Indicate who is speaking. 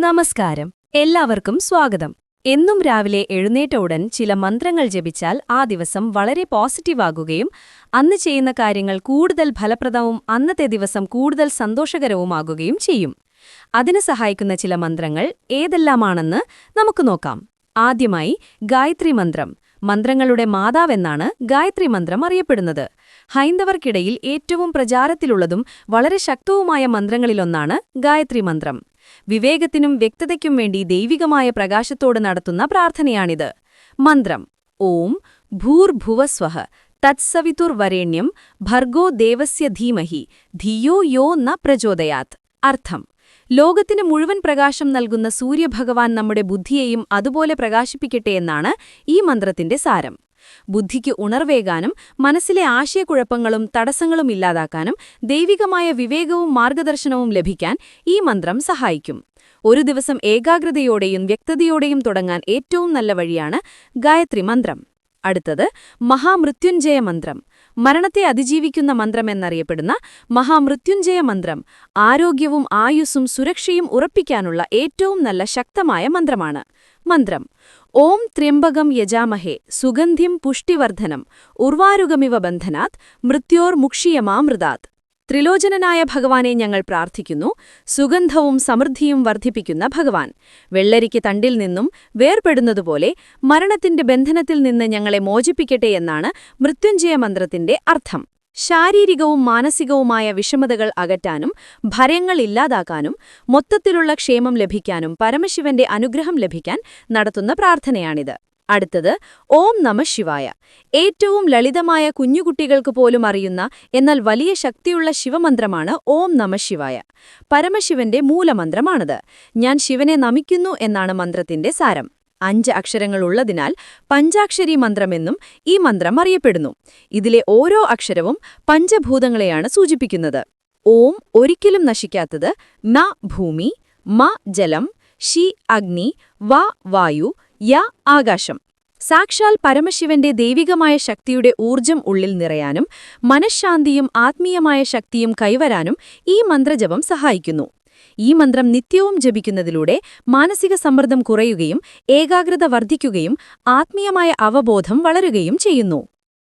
Speaker 1: നമസ്കാരം. എല്ലാവർക്കും സ്വാഗതം. എന്നും രാവിലെ എഴുന്നേറ്റ ഉടൻ ചില മന്ത്രങ്ങൾ ജപിച്ചാൽ ആ ദിവസം വളരെ പോസിറ്റീവാകുകയും അന്ന് ചെയ്യുന്ന കാര്യങ്ങൾ കൂടുതൽ ഫലപ്രദവും അന്നത്തെ ദിവസം കൂടുതൽ സന്തോഷകരവുമാകുകയും ചെയ്യും. അതിന് സഹായിക്കുന്ന ചില മന്ത്രങ്ങൾ ഏതെല്ലാമാണെന്ന് നമുക്ക് നോക്കാം. ആദ്യമായി ഗായത്രി മന്ത്രം. മന്ത്രങ്ങളുടെ മാതാവെന്നാണ് ഗായത്രി മന്ത്രം അറിയപ്പെടുന്നത്. ഹൈന്ദവർക്കിടയിൽ ഏറ്റവും പ്രചാരത്തിലുള്ളതും വളരെ ശക്തവുമായ മന്ത്രങ്ങളിലൊന്നാണ് ഗായത്രി മന്ത്രം. വിവേകത്തിനും വ്യക്തതയ്ക്കും വേണ്ടി ദൈവികമായ പ്രകാശത്തോട് നടത്തുന്ന പ്രാർത്ഥനയാണിത്. മന്ത്രം ഓം ഭൂർഭുവസ്വഹ തത്സവിതുർവരേണ്യം ഭർഗോ ദേവസ്യ ധീമഹി ധിയോ യോ ന പ്രചോദയാത്. അർത്ഥം ലോകത്തിന് മുഴുവൻ പ്രകാശം നൽകുന്ന സൂര്യഭഗവാൻ നമ്മുടെ ബുദ്ധിയെയും അതുപോലെ പ്രകാശിപ്പിക്കട്ടെ എന്നാണ് ഈ മന്ത്രത്തിന്റെ സാരം. ബുദ്ധിക്ക് ഉണർവേകാനും മനസ്സിലെ ആശയക്കുഴപ്പങ്ങളും തടസ്സങ്ങളും ഇല്ലാതാക്കാനും ദൈവികമായ വിവേകവും മാർഗദർശനവും ലഭിക്കാൻ ഈ മന്ത്രം സഹായിക്കും. ഒരു ദിവസം ഏകാഗ്രതയോടെയും വ്യക്തതയോടെയും തുടങ്ങാൻ ഏറ്റവും നല്ല വഴിയാണ് ഗായത്രി മന്ത്രം. അടുത്തത് മഹാമൃത്യുഞ്ജയ മന്ത്രം. മരണത്തെ അതിജീവിക്കുന്ന മന്ത്രമെന്നറിയപ്പെടുന്ന മഹാമൃത്യുഞ്ജയ മന്ത്രം ആരോഗ്യവും ആയുസ്സും സുരക്ഷയും ഉറപ്പിക്കാനുള്ള ഏറ്റവും നല്ല ശക്തമായ മന്ത്രമാണ്. മന്ത്രം ഓം ത്ര്യംബകം യജാമഹേ സുഗന്ധിം പുഷ്ടിവർദ്ധനം ഉർവാരുഗമിവ ബന്ധനാത് മൃത്യോർ മുക്ഷിയമാമൃതാത്. ത്രിലോചനനായ ഭഗവാനെ ഞങ്ങൾ പ്രാർത്ഥിക്കുന്നു. സുഗന്ധവും സമൃദ്ധിയും വർദ്ധിപ്പിക്കുന്ന ഭഗവാൻ. വെള്ളരിക്ക് തണ്ടിൽ നിന്നും വേർപെടുന്നതുപോലെ മരണത്തിന്റെ ബന്ധനത്തിൽ നിന്ന് ഞങ്ങളെ മോചിപ്പിക്കട്ടെ എന്നാണ് മൃത്യുഞ്ജയ മന്ത്രത്തിന്റെ അർത്ഥം. ശാരീരികവും മാനസികവുമായ വിഷമതകൾ അകറ്റാനും ഭരങ്ങൾ ഇല്ലാതാക്കാനും മൊത്തത്തിലുള്ള ക്ഷേമം ലഭിക്കാനും പരമശിവന്റെ അനുഗ്രഹം ലഭിക്കാൻ നടത്തുന്ന പ്രാർത്ഥനയാണിത്. അടുത്തത് ഓം നമ ശിവായ. ഏറ്റവും ലളിതമായ കുഞ്ഞുകുട്ടികൾക്ക് പോലും അറിയുന്ന എന്നാൽ വലിയ ശക്തിയുള്ള ശിവമന്ത്രമാണ് ഓം നമ ശിവായ. പരമശിവന്റെ മൂലമന്ത്രമാണത്. ഞാൻ ശിവനെ നമിക്കുന്നു എന്നാണ് മന്ത്രത്തിന്റെ സാരം. അഞ്ച് അക്ഷരങ്ങളുള്ളതിനാൽ പഞ്ചാക്ഷരി മന്ത്രമെന്നും ഈ മന്ത്രം അറിയപ്പെടുന്നു. ഇതിലെ ഓരോ അക്ഷരവും പഞ്ചഭൂതങ്ങളെയാണ് സൂചിപ്പിക്കുന്നത്. ഓം ഒരിക്കലും നശിക്കാത്തത് ന ഭൂമി മ ജലം ഷി അഗ്നി വ വായു യ ആകാശം. സാക്ഷാൽ പരമശിവന്റെ ദൈവികമായ ശക്തിയുടെ ഊർജം ഉള്ളിൽ നിറയാനും മനഃശാന്തിയും ആത്മീയമായ ശക്തിയും കൈവരാനും ഈ മന്ത്രജപം സഹായിക്കുന്നു. ഈ മന്ത്രം നിത്യവും ജപിക്കുന്നതിലൂടെ മാനസിക സമ്മർദ്ദം കുറയുകയും ഏകാഗ്രത വർദ്ധിക്കുകയും ആത്മീയമായ അവബോധം വളരുകയും ചെയ്യുന്നു.